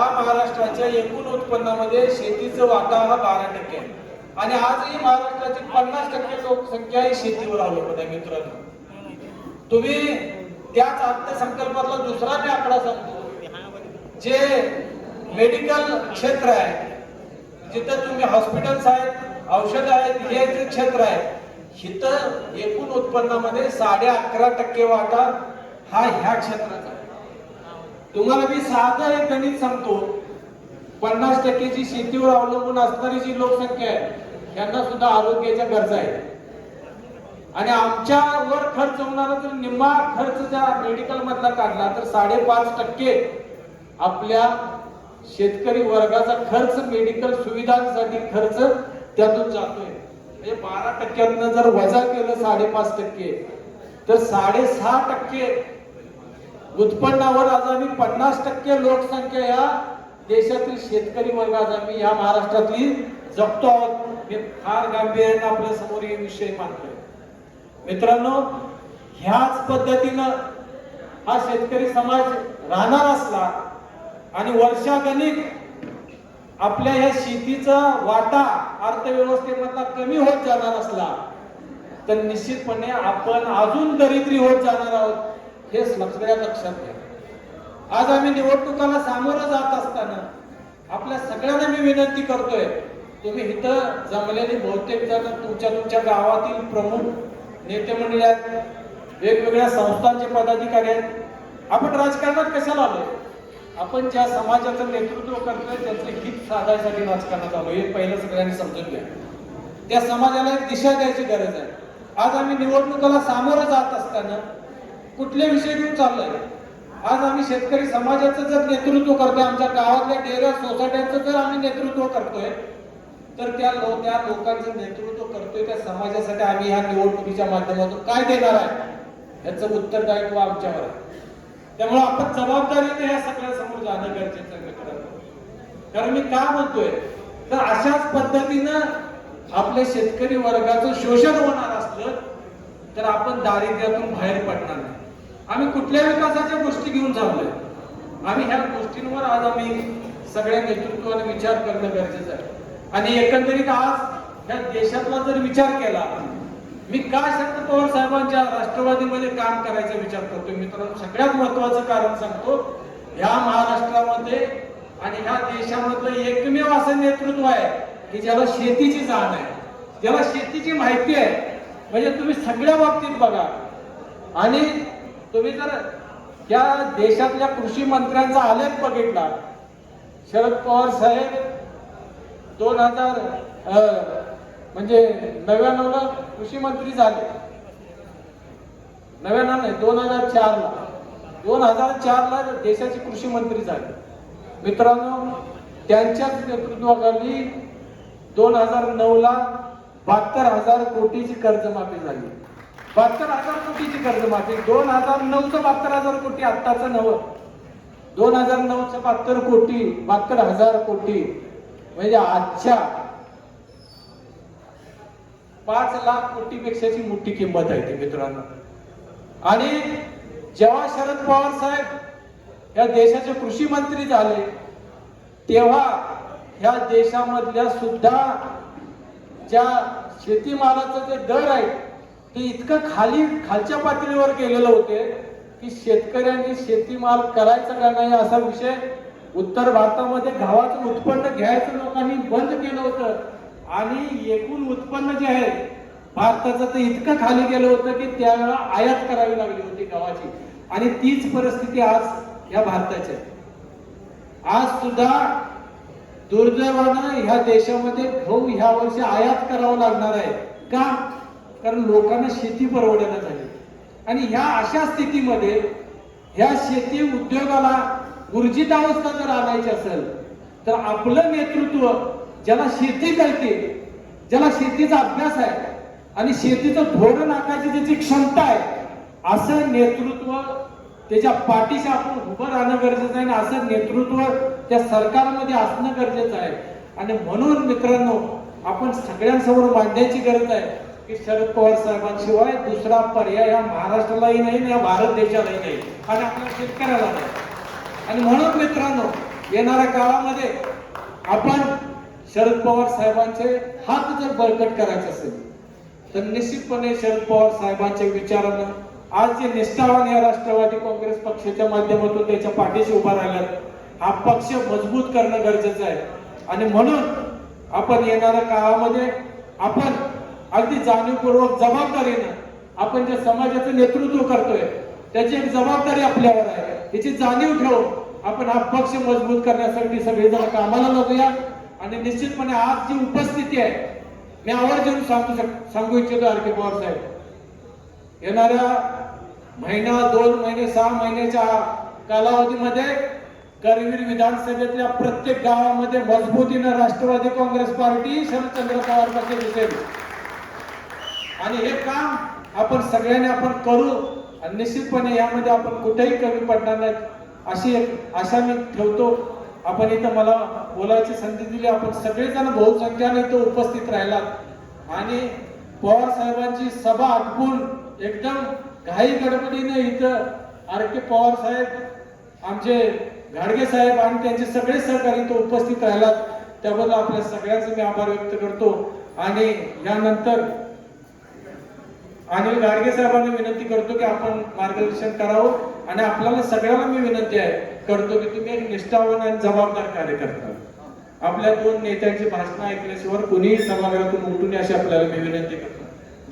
या महाराष्ट्राच्या एकूण उत्पन्नामध्ये शेतीचा वाटा हा बारा टक्के आहे. आणि आजही महाराष्ट्राची पन्नास टक्के लोकसंख्या ही शेतीवर अवलंबून आहे मित्रांनो. तुम्ही त्याच अर्थसंकल्पातला दुसरा मी आकडा सांगतो. जे मेडिकल क्षेत्र आहे जिथं तुम्ही हॉस्पिटल्स आहेत औषध आहेत हे जे क्षेत्र आहे इथं एकूण उत्पन्नामध्ये साडे अकरा टक्के वाटा हा ह्या क्षेत्राचा तुम्हाला मी साधं एक गणित सांगतो. पन्नास टक्केची शेतीवर अवलंबून असणारी जी लोकसंख्या आहे त्यांना सुद्धा आरोग्याच्या गरजा आहेत. आणि आमच्यावर खर्च होणारा जर निम्मा खर्च जर मेडिकल मधला काढला तर साडेपाच टक्के आपल्या शेतकरी वर्गाचा खर्च मेडिकल सुविधांसाठी खर्च त्यातून जातोय. म्हणजे बारा टक्क्यातनं जर वजा केलं साडेपाच टक्के तर साडेसहा टक्के उत्पन्नावर आज आम्ही पन्नास टक्के लोकसंख्या या देशातील शेतकरी वर्ग आज आम्ही या महाराष्ट्रातली जगतो आहोत. हे फार गांभीर्याने आपल्यासमोर हे विषय मानतोय मित्रांनो ह्याच पद्धतीनं हा शेतकरी समाज राहणार असला आणि वर्षागणिक आपल्या ह्या शेतीचा वाटा अर्थव्यवस्थेमधला कमी होत जाणार असला तर निश्चितपणे आपण अजून दरिद्री होत जाणार आहोत. हे सगळ्या लक्षात घ्या आज आम्ही निवडणुकाला सामोरं जात असताना आपल्या सगळ्यांना मी विनंती करतोय तुम्ही इथं जमलेले बहुतेक जण तुमच्या तुमच्या गावातील प्रमुख नेते मंडळी आहेत वेगवेगळ्या संस्थांचे पदाधिकारी आहेत. आपण राजकारणात कशाला आलोय? आपण ज्या समाजाचं नेतृत्व करतोय त्याचं हित साधायसाठी राजकारणात आलो हे पहिलं सगळ्यांनी समजून घ्या. त्या समाजाला एक दिशा द्यायची गरज आहे. आज आम्ही निवडणुकाला सामोरं जात असताना कुठले विषय घेऊन चाललोय? आज आम्ही शेतकरी समाजाचं जर नेतृत्व करतोय आमच्या गावातल्या डेऱ्या सोसायट्यांचं जर आम्ही नेतृत्व करतोय तर त्या लो त्या लोकांचं नेतृत्व करतोय त्या समाजासाठी आम्ही ह्या निवडणुकीच्या माध्यमातून काय देणार आहे? याचं उत्तरदायित्व आमच्यावर आहे? त्यामुळे आपण जबाबदारीने या सगळ्या समोर जाणं गरजेचं कारण मी का म्हणतोय? तर अशाच पद्धतीनं आपल्या शेतकरी वर्गाचं शोषण होणार असलं तर आपण दारिद्र्यातून बाहेर पडणार नाही. आम्ही कुठल्या विकासाच्या गोष्टी घेऊन चाललोय? आम्ही ह्या गोष्टींवर आज आम्ही सगळ्या नेतृत्वाने विचार करणं गरजेचं आहे. आणि एकंदरीत आज ह्या देशातला जर विचार केला मी का शरद पवार साहेबांच्या राष्ट्रवादीमध्ये काम करायचा विचार करतोय? मित्रांनो सगळ्यात महत्वाचं कारण सांगतो ह्या महाराष्ट्रामध्ये आणि ह्या देशामधलं एकमेव असं नेतृत्व आहे की ज्याला शेतीची जाण आहे. ज्याला शेतीची माहिती आहे. म्हणजे तुम्ही सगळ्या बाबतीत बघा. आणि तुम्ही जर या देशातल्या कृषी मंत्र्यांचा आलेख बघितला शरद पवार साहेब दोन हजार म्हणजे नव्याण्णवला कृषी मंत्री झाले. नव्याण्णव नाही दोन हजार चार ला दोन हजार चार ला देशाचे कृषी मंत्री झाले. मित्रांनो त्यांच्याच नेतृत्वाखाली दोन हजार नऊ ला बहात्तर हजार कोटीची कर्जमाफी झाली. बहात्तर हजार कोटीची कर्जमाफी दोन हजार नऊचं बहात्तर हजार कोटी आत्ताचं नवं. दोन हजार नऊचं बहात्तर कोटी बहात्तर हजार कोटी. म्हणजे आजच्या पाच लाख कोटीपेक्षाची मोठी किंमत आहे ती मित्रांनो. आणि जेव्हा शरद पवार साहेब या देशाचे कृषी मंत्री झाले तेव्हा ह्या देशामधल्या सुद्धा ज्या शेतीमालाचं जे दर आहे ते इतकं खाली खालच्या पातळीवर गेलेलं होते की शेतकऱ्यांनी शेतीमाल करायचा का नाही असा विषय उत्तर भारतामध्ये गव्हाचं उत्पन्न घ्यायचं लोकांनी बंद केलं होतं. आणि एकूण उत्पन्न जे आहे भारताचं ते इतकं खाली गेलं होतं की त्यावेळेला आयात करावी लागली होती गव्हाची आणि तीच परिस्थिती आज या भारताची आज सुद्धा दुर्दैवानं ह्या देशामध्ये गहू ह्या वर्षी आयात करावं लागणार आहे. का? कारण लोकांना शेती परवडेना झाली. आणि ह्या अशा स्थितीमध्ये ह्या शेती उद्योगाला ऊर्जित अवस्था जर आणायची असेल तर आपलं नेतृत्व ज्याला शेती कळते ज्याला शेतीचा अभ्यास आहे आणि शेतीचं धोरण आखायची त्याची क्षमता आहे असं नेतृत्व त्याच्या पाठीशी आपण उभं राहणं गरजेचं आहे आणि असं नेतृत्व त्या सरकारमध्ये असणं गरजेचं आहे. आणि म्हणून मित्रांनो आपण सगळ्यांसमोर मांडण्याची गरज आहे. की शरद पवार साहेबांशिवाय दुसरा पर्याय या महाराष्ट्रालाही नाही या भारत देशालाही नाही आणि आपल्या शेतकऱ्याला नाही. आणि म्हणून मित्रांनो येणाऱ्या काळामध्ये आपण शरद पवार साहेबांचे हात जर बळकट करायचे असेल तर निश्चितपणे शरद पवार साहेबांच्या विचारानं आज जे निष्ठावान या राष्ट्रवादी काँग्रेस पक्षाच्या माध्यमातून त्याच्या पाठीशी उभा राहिल्यात हा पक्ष मजबूत करणं गरजेचं आहे. आणि म्हणून आपण येणाऱ्या काळामध्ये आपण अगदी जाणीवपूर्वक जबाबदारीनं आपण जे समाजाचं नेतृत्व करतोय त्याची एक जबाबदारी आपल्यावर आहे. याची जाणीव ठेवून आपण हा पक्ष मजबूत करण्यासाठी सगळेजण कामाला लागूया. आणि निश्चितपणे आज जी उपस्थिती आहे मी आवर्जून सांगू शक सांगू इच्छितो आर के पवार साहेब. येणाऱ्या महिना दोन महिने सहा महिन्याच्या कालावधीमध्ये करवीर विधानसभेतल्या प्रत्येक गावामध्ये मजबूतीनं राष्ट्रवादी काँग्रेस पार्टी शरदचंद्र पवार पक्ष दिसेल. आणि हे काम आपण सगळ्यांनी आपण करू आणि निश्चितपणे यामध्ये आपण कुठेही कमी पडणार नाही अशी एक आशा मी ठेवतो. आपण इथं मला बोलायची संधी दिली. आपण सगळेजण बहुसंख्याने तो उपस्थित राहिलात. आणि पवार साहेबांची सभा आटपून एकदम घाई गडबडीने इथं आर के पवार साहेब आमचे घाडगे साहेब आणि त्यांचे सगळे सहकारी इथं उपस्थित राहिलात. त्याबद्दल आपल्या सगळ्यांचे मी आभार व्यक्त करतो. आणि यानंतर आणि गाडगे साहेबांना विनंती करतो की आपण मार्गदर्शन करावं आणि आपल्याला सगळ्यांना मी विनंती आहे करतो की तुम्ही एक निष्ठावान आणि जबाबदार कार्यकर्ता. आपल्या दोन नेत्यांची भाषणं ऐकल्याशिवाय कुणीही सभागृहातून उठून अशी आपल्याला मी विनंती करतो.